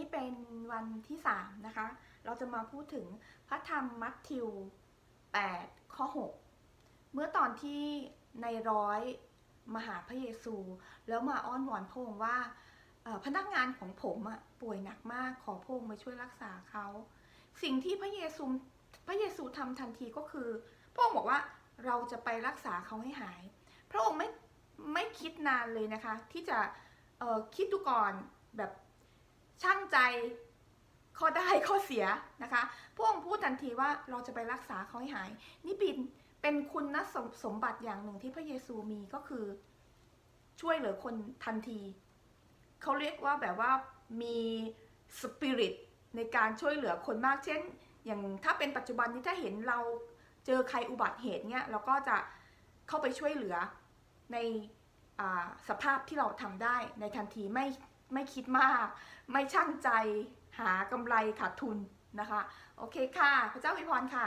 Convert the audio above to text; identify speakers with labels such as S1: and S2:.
S1: นี้เป็นวันที่ 3 นะคะ เราจะมาพูดถึงพระธรรมมัทธิว 8 ข้อ 6 เมื่อตอนที่ในร้อยมาหาพระเยซู แล้วมาอ้อนวอนพระองค์ว่าพนักงานของผมอะป่วยหนักมากขอพระองค์มาช่วยรักษาเขา สิ่งที่พระเยซูพระเยซูทำทันทีก็คือ พระองค์บอกว่าเราจะไปรักษาเขาให้หาย พระองค์ไม่ไม่คิดนานเลยนะคะ ที่จะคิดดูก่อนแบบ ช่างใจข้อได้ข้อเสียนะคะพระองค์พูดทันทีว่าเราจะไปรักษาเขาให้หาย นี่เป็นเป็นคุณสมสมบัติอย่างหนึ่งที่พระเยซูมีก็คือ ช่วยเหลือคนทันทีเขาเรียกว่าแบบว่ามีสปิริตในการช่วยเหลือคนมาก เช่น อย่างถ้าเป็นปัจจุบันนี้ถ้าเห็นเราเจอใครอุบัติเหตุเนี่ยเราก็จะเข้าไปช่วยเหลือในอสภาพที่เราทำได้ในทันทีไม่ ไม่คิดมาก ไม่ช่างใจหากำไรขาดทุนนะคะ โอเคค่ะ พระเจ้าอวยพรค่ะ